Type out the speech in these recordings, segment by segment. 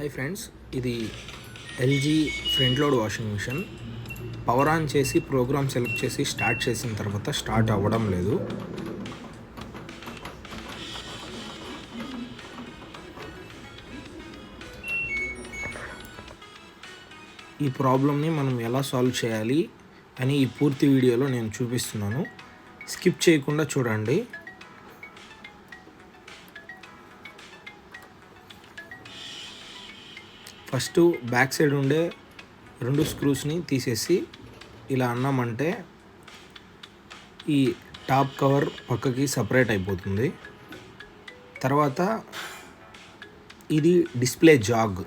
Hi friends ఇది LG front load washing machine. Power on చేసి programme select చేసి start చేసిన తర్వాత స్టార్ట్ అవ్వడం లేదు. ఈ ప్రాబ్లమ్ని మనం ఎలా సాల్వ్ చేయాలి అని ఈ పూర్తి వీడియోలో నేను చూపిస్తున్నాను. స్కిప్ చేయకుండా చూడండి. ఫస్ట్ బ్యాక్ సైడ్ ఉండే రెండు స్క్రూస్ని తీసేసి ఇలా అన్నామంటే ఈ టాప్ కవర్ పక్కకి సపరేట్ అయిపోతుంది. తర్వాత ఇది డిస్ప్లే జాగ్.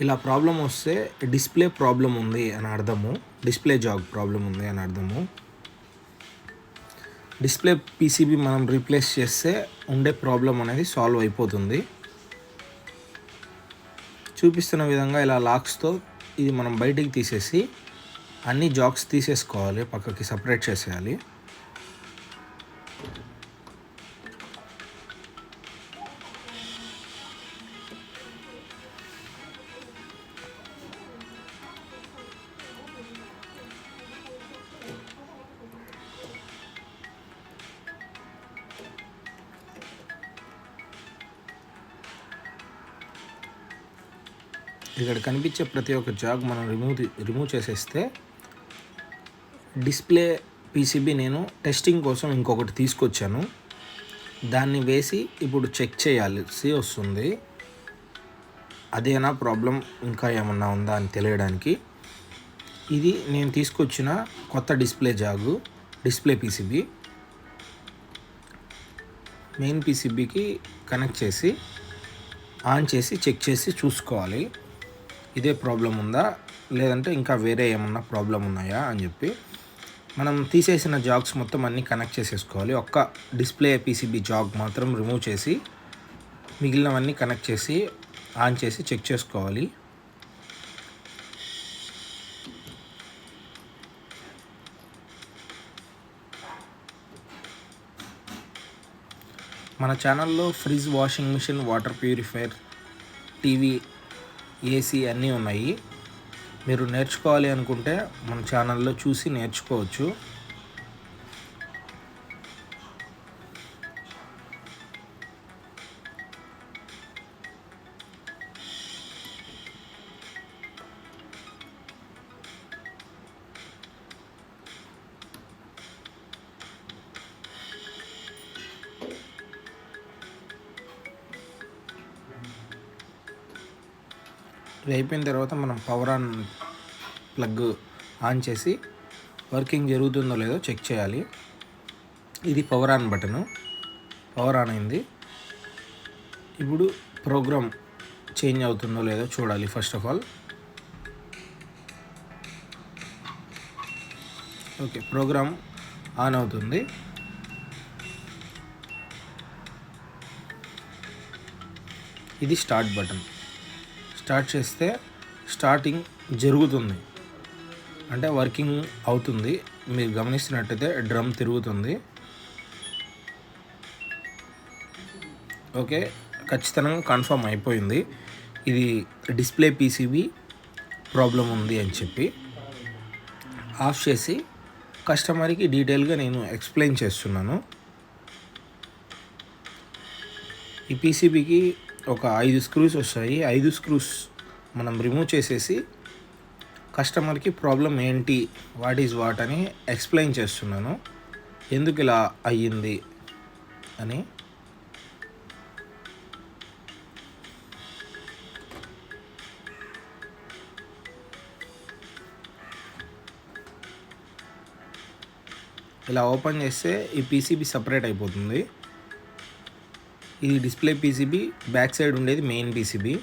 ఇలా ప్రాబ్లం వస్తే డిస్ప్లే ప్రాబ్లం ఉంది అని అర్థము. డిస్ప్లే జాగ్ ప్రాబ్లం ఉంది అని అర్థము. డిస్ప్లే పీసీబీ మనం రీప్లేస్ చేస్తే ఉండే ప్రాబ్లం అనేది సాల్వ్ అయిపోతుంది. చూపిస్తున్న విధంగా ఇలా లాక్స్తో ఇది మనం బయటికి తీసేసి అన్ని జాక్స్ తీసేసుకోవాలి పక్కకి సపరేట్ చేసేయాలి. ఇక్కడ కనిపించే ప్రతి ఒక్క జాగ్ మనం రిమూవ్ రిమూవ్ చేసేస్తే డిస్ప్లే పీసీబీ నేను టెస్టింగ్ కోసం ఇంకొకటి తీసుకొచ్చాను. దాన్ని వేసి ఇప్పుడు చెక్ చేయాల్సి వస్తుంది. అదేనా ప్రాబ్లం ఇంకా ఏమన్నా ఉందా అని తెలియడానికి. ఇది నేను తీసుకొచ్చిన కొత్త display jack display PCB main పీసీబీకి connect చేసి ఆన్ చేసి చెక్ చేసి చూసుకోవాలి. ఇదే ప్రాబ్లం ఉందా? లేదంటే ఇంకా వేరే ఏమన్నా ప్రాబ్లం ఉన్నాయా అని చెప్పి మనం తీసేసిన జాగ్స్ మొత్తం అన్నీ కనెక్ట్ చేసేసుకోవాలి. ఒక్క డిస్ప్లే పీసీబీ జాగ్ మాత్రం రిమూవ్ చేసి మిగిలినవన్నీ కనెక్ట్ చేసి ఆన్ చేసి చెక్ చేసుకోవాలి. మన ఛానల్లో fridge washing machine water purifier TV AC అన్నీ ఉన్నాయి. మీరు నేర్చుకోవాలి అనుకుంటే మన ఛానల్లో చూసి నేర్చుకోవచ్చు. ఇది అయిపోయిన తర్వాత మనం పవర్ ఆన్ ప్లగ్ ఆన్ చేసి వర్కింగ్ జరుగుతుందో లేదో చెక్ చేయాలి. ఇది power on button power on అయింది. ఇప్పుడు ప్రోగ్రామ్ చేంజ్ అవుతుందో లేదో చూడాలి first of all okay programme on అవుతుంది. ఇది స్టార్ట్ బటన్ స్టార్ట్ చేస్తే స్టార్టింగ్ జరుగుతుంది. అంటే వర్కింగ్ అవుతుంది. మీరు గమనిస్తున్నట్టయితే డ్రమ్ తిరుగుతుంది. ఓకే ఖచ్చితంగా కన్ఫర్మ్ అయిపోయింది. ఇది డిస్ప్లే పీసీబీ ప్రాబ్లం ఉంది అని చెప్పి ఆఫ్ చేసి కస్టమర్కి డీటెయిల్గా నేను ఎక్స్ప్లెయిన్ చేస్తున్నాను. ఈ పీసీబీకి ఒక ఐదు స్క్రూస్ వస్తాయి. ఐదు స్క్రూస్ మనం రిమూవ్ చేసేసి కస్టమర్కి ప్రాబ్లం ఏంటి? వాట్ ఈజ్ వాట్ అని ఎక్స్ప్లెయిన్ చేస్తున్నాను. ఎందుకు ఇలా అయ్యింది అని. ఇలా ఓపెన్ చేస్తే ఈ పీసీబీ సపరేట్ అయిపోతుంది. ఇది డిస్ప్లే పీసీబీ బ్యాక్ సైడ్ ఉండేది మెయిన్ పీసీబీ.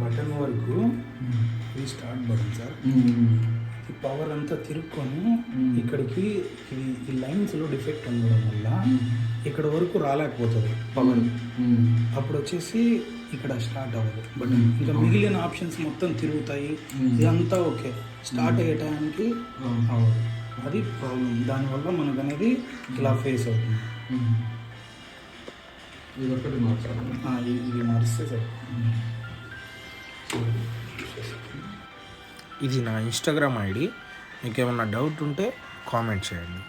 బటన్ వరకు ఇది స్టార్ట్ బటన్ సార్. ఈ పవర్ అంతా తిరుక్కొని ఇక్కడికి ఈ లైన్స్లో డిఫెక్ట్ ఉండడం వల్ల ఇక్కడ వరకు రాలేకపోతుంది పవర్. అప్పుడు వచ్చేసి ఇక్కడ స్టార్ట్ అవ్వదు. బటన్ ఇంకా మిగిలిన ఆప్షన్స్ మొత్తం తిరుగుతాయి. ఇదంతా ఓకే. స్టార్ట్ అయ్యే టైంకి అవ్వదు. అది ప్రాబ్లం దానివల్ల మనకు అనేది ఇలా ఫేస్ అవుతుంది. ఇది ఒకటి మార్చాలి ఇది మారిస్తే సార్ ఇది నా ఇన్స్టాగ్రామ్ ఐడి. మీకు ఏమన్నా డౌట్ ఉంటే కామెంట్ చేయండి.